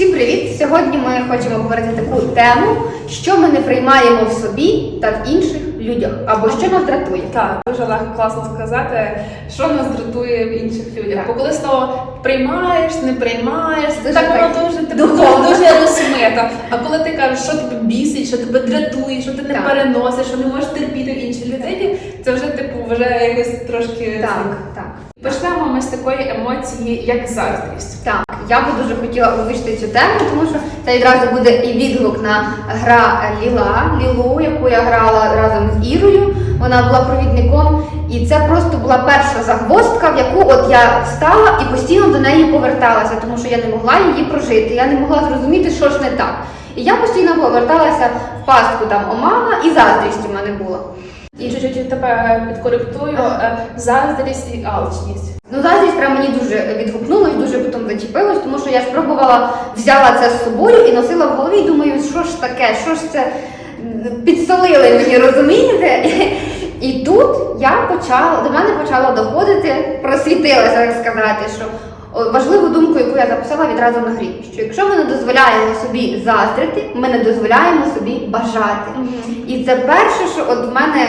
Всім привіт! Сьогодні ми хочемо говорити таку тему, що ми не приймаємо в собі та в інших людях, або що нас дратує. Так, дуже легко класно сказати, що нас дратує в інших людях. Бо коли слово приймаєш, не приймаєш, Дуже так воно дуже типу, дуже розмито. А коли ти кажеш, що тебе бісить, що тебе дратує, що ти не Так. переносиш, що не можеш терпіти в іншій людині, це вже типу вже якось трошки Так, так. Почнемо ми з такої емоції, як заздрість. Так, я би дуже хотіла озвучити цю тему, тому що це відразу буде і відгук на гра Ліла, Лілу, яку я грала разом з Ірою. Вона була провідником, і це просто була перша загвоздка, в яку от я встала і постійно до неї поверталася, тому що я не могла її прожити. Я не могла зрозуміти, що ж не так. І я постійно поверталася в пастку там омана і заздрість у мене була. І чуть-чуть тебе підкоректую, е, заздрість і алчність. Ну, заздрість прям мені дуже відгукнулась, дуже потім зачепилась, тому що я ж пробувала, взяла це з собою і носила в голові, і думаю, що ж таке, що ж це підсолили мені, розумієте? І тут я почала, до мене почало доходити, просвітилася, так сказати, що важливу думку, яку я записала відразу на грі, що якщо ми не дозволяємо собі заздрити, ми не дозволяємо собі бажати. І це перше, що от в мене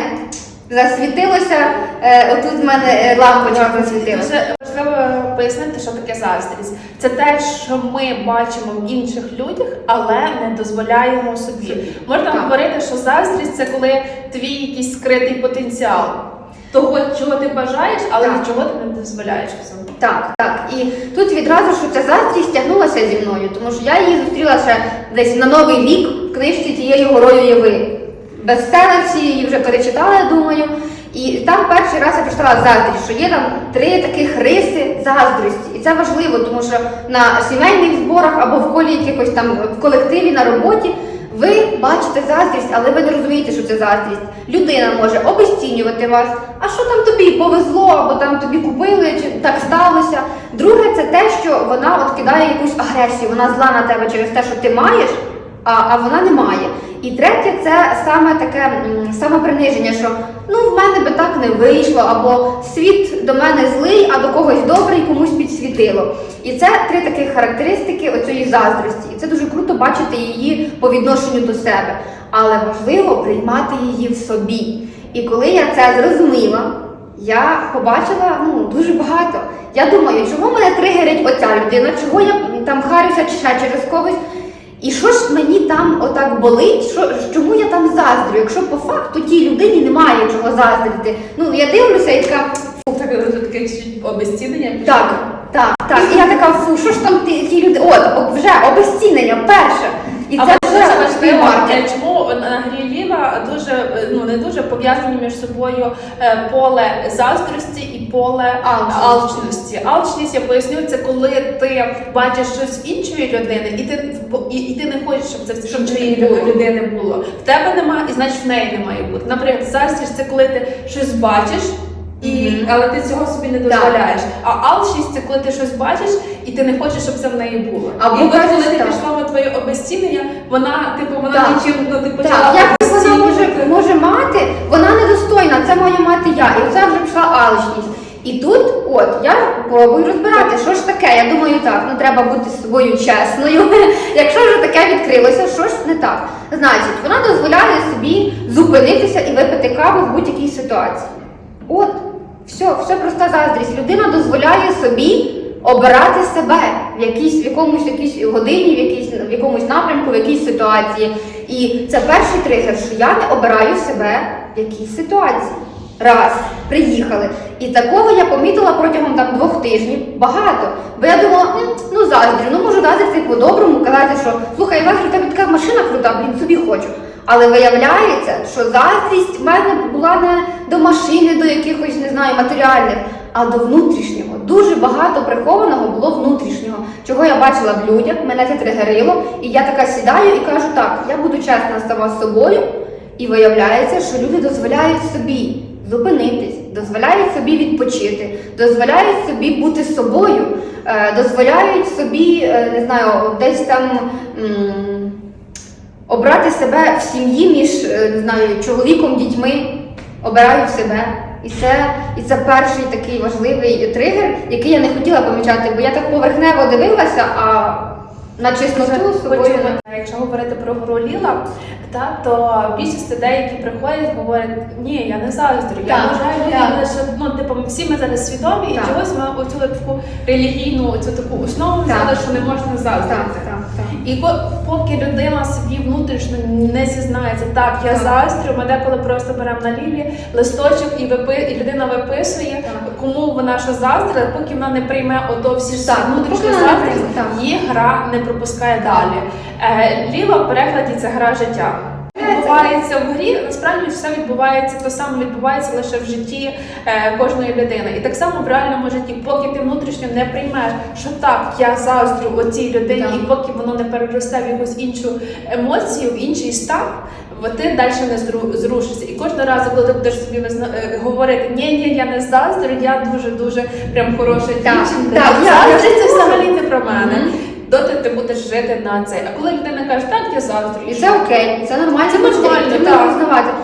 засвітилося, е, отут в мене е, лампочка засвітилася. Важливо пояснити, що таке заздрість. Це те, що ми бачимо в інших людях, але не дозволяємо собі. Можна Так. говорити, що заздрість це коли твій якийсь скритий потенціал. Того, чого ти бажаєш, але Так. чого ти не дозволяєш. Так, так. І тут відразу, що ця заздрість тягнулася зі мною, тому що я її зустріла ще десь на новий рік в книжці тієї горою Єви. Бестселер всі її вже перечитала, я думаю. І там перший раз я прочитала заздрість, що є там три таких риси заздрості. І це важливо, тому що на сімейних зборах або в колі якихось там в колективі на роботі ви бачите заздрість, але ви не розумієте, що це заздрість. Людина може обесцінювати вас, а що там тобі повезло, або там тобі купили, чи так сталося. Друге, це те, що вона от кидає якусь агресію, вона зла на тебе через те, що ти маєш, а, а вона не має. І третє, це саме таке саме приниження, що ну в мене би так не вийшло, або світ до мене злий, а до когось добрий, комусь підсвітило. І це три таких характеристики оцієї заздрості. І це дуже круто бачити її по відношенню до себе. Але важливо приймати її в собі. І коли я це зрозуміла, я побачила ну дуже багато. Я думаю, чого мене тригерить оця людина, чого я там харюся чи ще через когось. І що ж мені там отак болить? Що, чому я там заздрю? Якщо по факту тій людині немає чого заздрити. Ну я дивлюся і така Фу, так таке обезцінення. так, так, так. І я така, фу, що ж там ті, ті люди? От, вже обезцінення перше. І це дуже важливо, маркер. чому на грі Ліла дуже е, ну не дуже пов'язані між собою е, поле заздрості і поле Алчності. алчності. Алчність я поясню, це коли ти бачиш щось іншої людини, і ти і, і ти не хочеш, щоб це щоб цієї людини було. В тебе немає, і значить в неї не має бути. Наприклад, заздрість це коли ти щось бачиш. І, але ти цього собі не дозволяєш. А алчність це коли ти щось бачиш і ти не хочеш, щоб це в неї було. Або і от коли ти так. пішла на твоє обезцінення, вона типу вона Так. нічим ну, ти почала як вона може, може мати, вона недостойна, це маю мати я. І це вже пішла алчність. І тут, от, я пробую розбирати, що ж таке. Я думаю, так, ну треба бути з собою чесною. Якщо вже таке відкрилося, що ж не так? Значить, вона дозволяє собі зупинитися і випити каву в будь-якій ситуації. От, все, все проста заздрість. Людина дозволяє собі обирати себе в якійсь в якомусь якійсь годині, в якійсь в якомусь напрямку, в якійсь ситуації. І це перший тригер, що я не обираю себе в якійсь ситуації. Раз, приїхали. І такого я помітила протягом там двох тижнів багато. Бо я думала, «М, ну заздрю, ну можу заздрити по-доброму, казати, що слухай, в тебе така машина крута, блін, собі хочу. Але виявляється, що заздрість в мене була не до машини, до якихось, не знаю, матеріальних, а до внутрішнього. Дуже багато прихованого було внутрішнього, чого я бачила в людях, мене це тригерило, і я така сідаю і кажу, так, я буду чесна сама собою. І виявляється, що люди дозволяють собі зупинитись, дозволяють собі відпочити, дозволяють собі бути собою, е, дозволяють собі, е, не знаю, десь там. Обрати себе в сім'ї між е, не знаю, чоловіком, дітьми, обирають себе. І це, і це перший такий важливий тригер, який я не хотіла помічати, бо я так поверхнево дивилася, а На чисноту собою. Не- якщо говорити про гороліла, та то більшість людей, які приходять, говорять, ні, я не заздрю. Я вважаю так. люди лише ну, типу, всі ми зараз свідомі, і чогось ми оцю таку релігійну, оцю таку основу взяли, що не можна заздрити. І поки людина собі внутрішньо не зізнається, так, я заздрю, ми деколи просто беремо на ліві листочок і випи, і людина виписує, кому вона що заздрила, поки вона не прийме ото всі внутрішні заздрість, її гра не пропускає далі. Е, ліва в перекладі це гра життя. Відбувається в грі, насправді все відбувається, то саме відбувається лише в житті е, кожної людини. І так само в реальному житті, поки ти внутрішньо не приймеш, що так, я заздрю оцій людині, Так. і поки воно не переросте в якусь іншу емоцію, в інший стан, бо ти далі не зру- зрушишся. І кожного разу, коли ти будеш собі визна... е, говорити, ні, ні, я не заздрю, я дуже дуже прям хороша Так, дівчинка. так, я я- заздрю, це взагалі не про мене. Мгм. Доти ти будеш жити на це. А коли людина каже, так, я заздрю, І це окей, це нормально, Це нормально, так.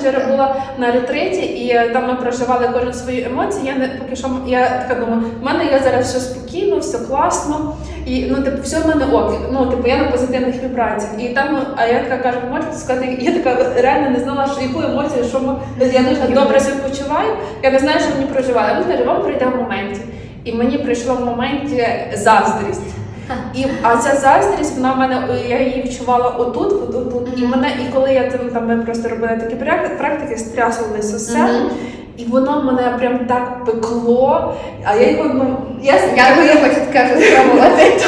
Вчора була на ретриті, і е, там ми проживали кожен свої емоції. Я не поки що я така думаю, в мене я зараз все спокійно, все класно, і ну типу, все в мене ок. Ну типу, я на позитивних вібраціях. І там, а я така кажу, можете сказати, я така реально не знала, що яку емоцію, що ми я дуже добре себе почуваю. Я не знаю, що мені проживає. Він каже, вам прийде в моменті. І мені прийшло в моменті заздрість. І а ця заздрість, вона в мене я її відчувала отут, отут, отут. І мене, і коли я там, там ми просто робили такі прак- практики, стрясувалися все. Мгм. І воно мене прям так пекло, а я його ну я, Я дуже хочу таке спробувати.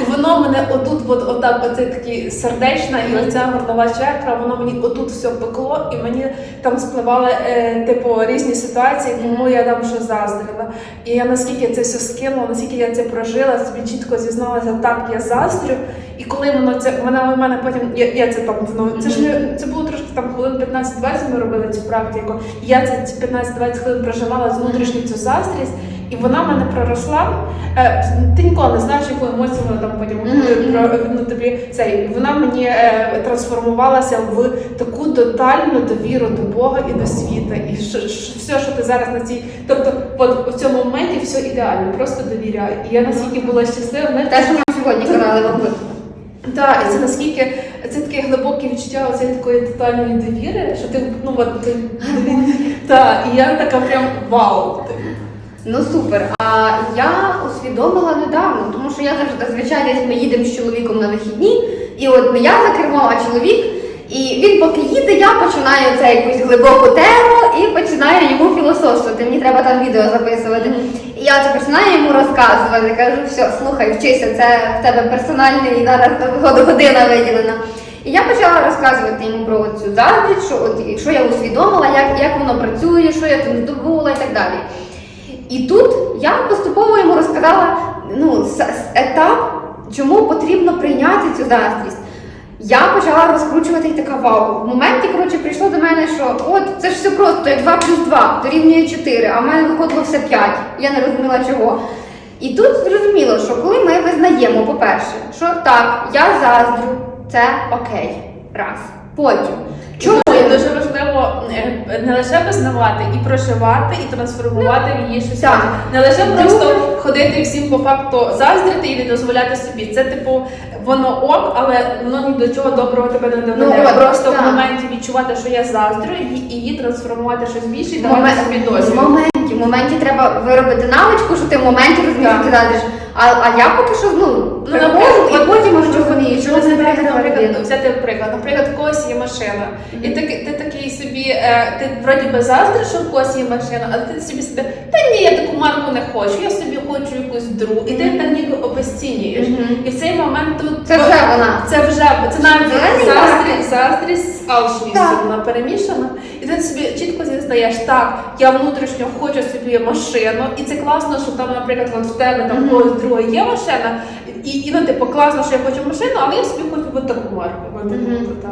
і воно мене отут, от отак, оце такі сердечна і оця горлова чакра, воно мені отут все пекло, і мені там спливали е, типу різні ситуації, кому я там що заздрила. І я наскільки це все скинула, наскільки я це прожила, собі чітко зізналася, так я заздрю. І коли воно це вона у мене потім, я, я це там ну, це ж не це було трошки там хвилин 15-20 ми робили цю практику. І я це ці 15-20 хвилин проживала з внутрішню цю заздрість. І вона в мене проросла. Е, ти ніколи не знаєш, яку емоцію вона там потім Мгм. е, ну, тобі цей. Вона мені е, трансформувалася в таку тотальну довіру до Бога і до світа. І все, що ти зараз на цій, тобто, у цьому моменті все ідеально, просто довіряю. І я наскільки була щаслива, Те, що ми сьогодні казали, мабуть. так, і це наскільки це таке глибоке відчуття оцієї такої тотальної довіри, що ти ну от ти так, і я така прям вау. Ну супер. А я усвідомила недавно, тому що я завжди зазвичай десь ми їдемо з чоловіком на вихідні, і от не я за кермом, а чоловік. І він поки їде, я починаю це якусь глибоку тему і починаю йому філософствувати. Мені треба там відео записувати. І я це починаю йому розказувати. Кажу, все, слухай, вчися, це в тебе персональний зараз год- година виділена. І я почала розказувати йому про цю заздрість, що от що я усвідомила, як, як воно працює, що я там здобула і так далі. І тут я поступово йому розказала ну, етап, чому потрібно прийняти цю заздрість. Я почала розкручувати і така вау. В моменті, коротше, прийшло до мене, що от це ж все просто, як 2 плюс 2 дорівнює 4, а в мене виходило все 5. Я не розуміла чого. І тут зрозуміло, що коли ми визнаємо, по-перше, що так, я заздрю, це окей. Раз. Потім. Чому? Чому дуже важливо не лише визнавати, і проживати, і трансформувати в її щось. Так. Не лише просто ходити всім по факту заздрити і не дозволяти собі. Це типу воно ок, але воно ні до чого доброго тебе не доведе. Ну, просто так. в моменті відчувати, що я заздрю, і її трансформувати в щось більше і давати момен- собі В моменті, в моменті треба виробити навичку, що ти в моменті розумієш, Так. ти. А, а я поки що ну, Ну, приходжу, наприклад, і потім можу розумію, що Ну, це наприклад, взяти приклад. Наприклад, в когось є машина, і ти, ти такий собі, е, ти вроді би заздриш, що в когось є машина, але ти собі собі, та ні, я таку марку не хочу, я собі хочу якусь другу. І ти так ніби обесцінюєш. Мгм. І в цей момент тут Це вже вона. Це вже це навіть Зелені заздрість, заздрість з алчністю Так. вона перемішана. І ти собі чітко зізнаєш, так, я внутрішньо хочу собі машину, і це класно, що там, наприклад, от в тебе там Мгм. когось другої є машина, і, і ну, типу, класно, що я хочу машину, але я собі хочу от таку марку. от таку, Мгм. от так.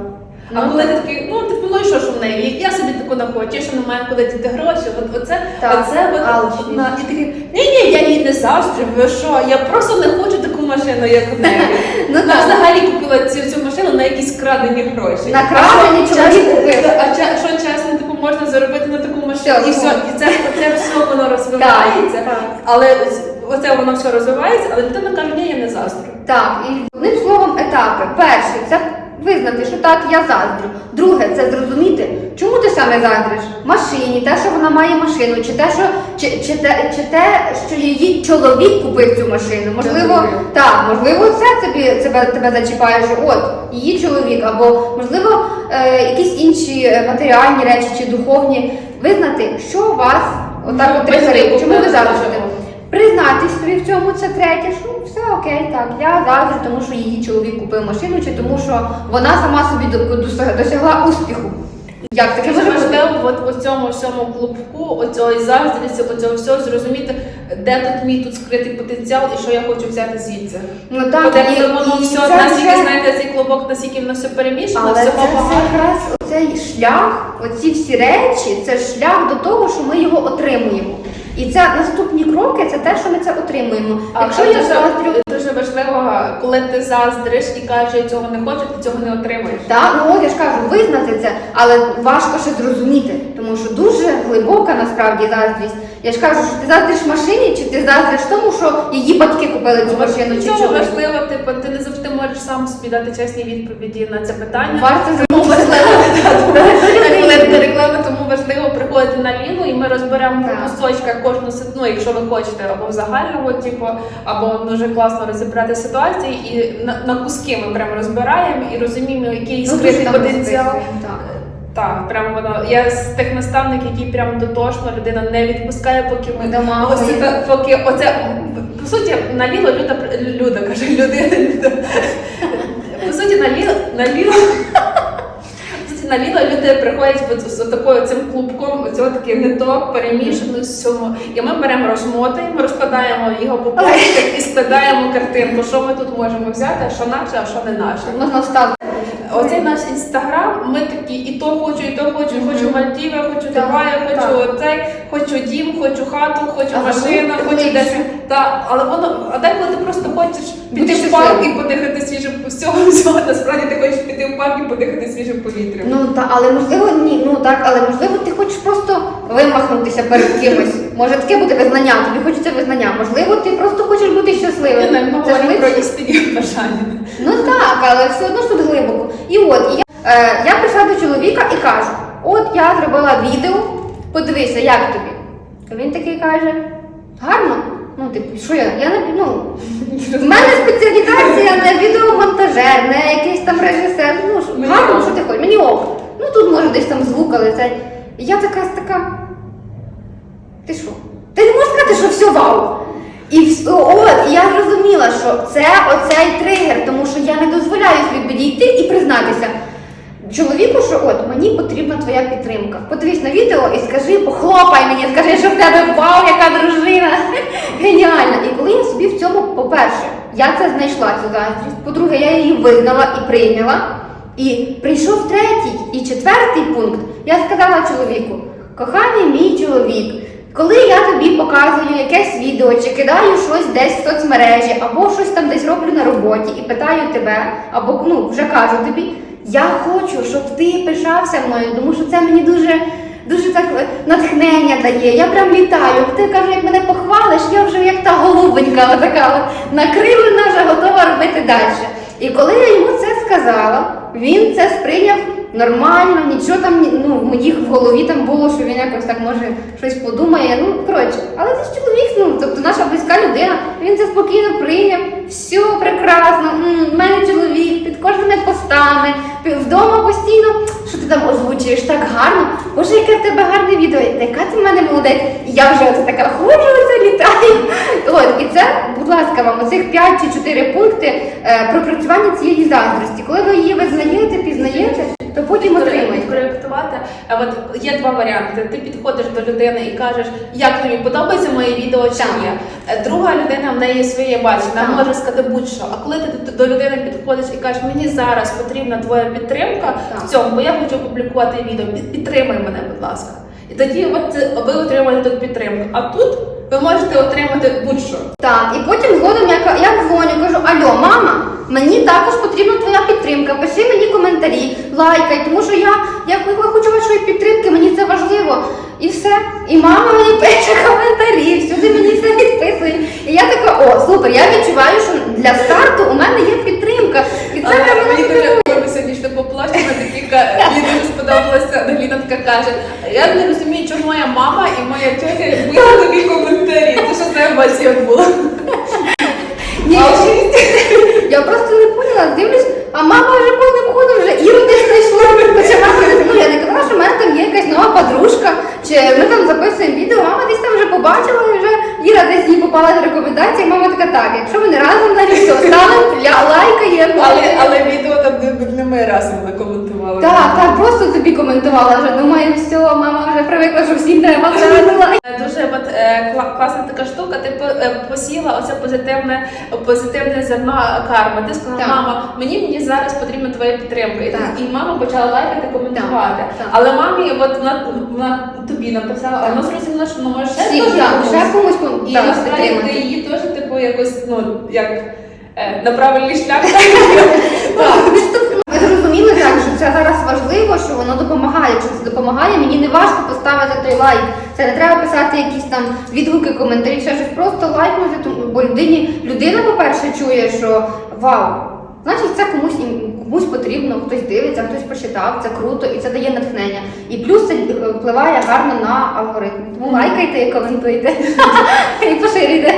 Ну, А коли ти такий, ну типу, ну і що ж в неї? Я собі таку не хочу, я ще не маю куди діти гроші. От оце, Так, оце от, алчність. І такий, ні, ні, я їй не заздрю, ви що? Я просто не хочу таку машину, як в неї. Ну Вона так. взагалі купила цю, цю машину на якісь крадені гроші. На крадені А що, чоловік чесно- купив. А че- що чесно, типу, можна заробити на таку машину? Все, і все, і це, це все воно розвивається. Так. Але з- оце воно все розвивається, але людина каже, ні, я не заздрю. Так, і одним словом, етапи. Перший це визнати, що так, я заздрю. Друге, це зрозуміти, чому ти саме заздриш? Машині, те, що вона має машину, чи те, що чи, чи, те, чи те, що її чоловік купив цю машину. Можливо, так, можливо, це тобі тебе, тебе зачіпає, що от її чоловік, або можливо е, якісь інші е, матеріальні речі чи духовні. Визнати, що у вас отак Ну, от без чому ви заздрите. Признатись собі в цьому це третє, що все окей, так, я заздрю, тому що її чоловік купив машину, чи тому що вона сама собі досягла успіху. Як таке може бути? важливо от у цьому всьому клубку, оцього заздрісті, оцього всього зрозуміти, де тут мій тут скритий потенціал і що я хочу взяти звідси. Ну так, як і, воно і все, це наскільки вже- знаєте, цей клубок, наскільки воно все перемішано, але це всього все багато. якраз оцей шлях, оці всі речі, це шлях до того, що ми його отримуємо. І це наступні кроки, це те, що ми це отримуємо. А Якщо я заздрю, дуже важливо, коли ти заздриш і кажеш, я цього не хочу, ти цього не отримаєш. Так, ну от я ж кажу, визнати це, але важко ще зрозуміти, тому що дуже глибока насправді заздрість. Я ж кажу, що ти заздриш машині, чи ти заздриш тому, що її батьки купили цю машину, чи Цьому важливо, типу, ти не завжди можеш сам собі дати чесні відповіді на це питання. Варто Тому важливо тому важливо приходити на ліну, і ми розберемо по кусочках кожну ну, якщо ви хочете, або в загальному, типу, або дуже класно розібрати ситуації, і на, на куски ми прямо розбираємо і розуміємо, який Ну, скритий там потенціал. так. Так, прямо воно. Я з тих наставників, які прямо дотошно людина не відпускає, поки ми ось це, поки оце по суті наліло люда люда каже людина. Люда. По суті, наліло наліло. Суті, люди приходять з такою цим клубком, оцього такий то перемішано з всьому. І ми беремо розмотуємо, розкладаємо його по і складаємо картинку, що ми тут можемо взяти, що наше, а що не наше. Можна вставити. Оцей наш інстаграм, ми такі і то хочу, і то хочу, хочу Мальдіви, хочу так. хочу оцей, хочу дім, хочу хату, хочу машину, ну, хочу десь. Та, але воно, а деколи ти просто хочеш піти в парк і подихати свіжим всього, всього. Насправді ти хочеш піти в парк і подихати свіжим повітрям. Ну та але можливо ні, ну так, але можливо ти хочеш просто вимахнутися перед кимось. Може таке буде визнання, тобі хочеться визнання. Можливо, ти просто хочеш бути щасливим. Це говоримо про істинні бажання. Ну так, але все одно ж тут глибоко. І от і я, е, я прийшла до чоловіка і кажу: от я зробила відео, подивися, як тобі. А він такий каже: гарно. Ну, типу, що я? Я не ну. В мене спеціалізація не відеомонтажер, не якийсь там режисер. Ну, що- гарно, що ти хочеш? Мені ок. Ну тут може десь там звук, але це. І я така така. Ти що? Ти не можеш сказати, що все вау. І от, я зрозуміла, що це оцей тригер, тому що я не дозволяю собі підійти і признатися чоловіку, що от мені потрібна твоя підтримка. Подивись на відео і скажи, похлопай мені, скажи, що в тебе вау, яка дружина. Геніальна. І коли я собі в цьому, по-перше, я це знайшла цю заздрість. По-друге, я її визнала і прийняла. І прийшов третій і четвертий пункт. Я сказала чоловіку: коханий мій чоловік, коли я тобі показую якесь відео чи кидаю щось десь в соцмережі, або щось там десь роблю на роботі і питаю тебе, або ну вже кажу тобі, я хочу, щоб ти пишався мною, тому що це мені дуже. Дуже так натхнення дає. Я прям вітаю. Ти кажу, як мене похвалиш, я вже як та голубенька, отака от вже готова робити далі. І коли я йому це сказала, він це сприйняв нормально, нічого там ну, в моїх в голові там було, що він якось так може щось подумає. Ну, коротше, але це ж чоловік, ну, тобто наша близька людина, він це спокійно прийняв, все прекрасно, в мене чоловік під кожними постами, вдома постійно, що ти там озвучуєш так гарно. Боже, яке в тебе гарне відео, яка ти в мене молодець. І я вже оце така ходжу, оце літаю. От, і це, будь ласка, вам оцих 5 чи 4 пункти е, пропрацювання цієї заздрості. Коли ви її визнаєте, пізнаєте, то потім отримаєте. А от є два варіанти. Ти підходиш до людини і кажеш, як тобі подобається моє відео чи ні. Е, Друга людина в неї своє бачення, вона може сказати будь-що. А коли ти до людини підходиш і кажеш, мені зараз потрібна твоя підтримка Так. в цьому, бо я хочу опублікувати відео, під- підтримай мене, будь ласка. І тоді ви отримаєте тут підтримку. А тут ви можете отримати будь-що. Так, і потім згодом я, я дзвоню, кажу, алло, мама, мені також потрібна твоя підтримка. Пиши мені коментарі, лайкай, тому що я, я, хочу вашої підтримки, мені це важливо. І все. І мама мені пише коментарі, всюди мені все відписує. І я така, о, супер, я відчуваю, що для старту у мене є підтримка. І це мене мені мотивує. дуже ми сьогодні йшли по площі, вона такі ка- мені дуже сподобалося. Ангеліна така каже: я не розумію, чому моя мама і моя тьотя пишуть такі коментарі. Це що за емоція була? Ні, я просто не поняла, дивлюсь, а мама вже повним ходом вже Іру десь знайшла. Хоча мама, ну я не казала, що в мене там є якась нова подружка, чи ми там записуємо відео, мама десь там вже побачила, і вже Іра десь їй попала з рекомендації, мама така, так, якщо вони разом навіть то ставимо, ля- лайкаємо. Але, але відео там не, ми разом накоментували. Так, так, просто тобі коментувала вже. Думаю, все, мама вже привикла, що всім треба лайк. Е, Дуже от, е, кла- класна така штука. Ти по- е, посіла оце позитивне, позитивне зерно карми. Ти сказала, Так. мама, мені мені зараз потрібна твоя підтримка. І, Так. і мама почала лайкати, коментувати. Так, так. Але мамі, от вона, вона тобі написала, а Так. вона зрозуміла, що вона може ще Всі, теж так, комусь. ще комусь пом- І так, насправді ти підтримати. її теж типу якось ну як е, на правильний шлях. Так, це зараз важливо, що воно допомагає. Якщо це допомагає, мені не важко поставити той лайк. Це не треба писати якісь там відгуки, коментарі, ще щось. Просто лайкнути, тому- бо людині людина, по-перше, чує, що вау. Значить, це комусь комусь потрібно, хтось дивиться, хтось прочитав, це круто і це дає натхнення. І плюс це е, впливає гарно на алгоритм. Тому лайкайте коментуйте і поширюйте.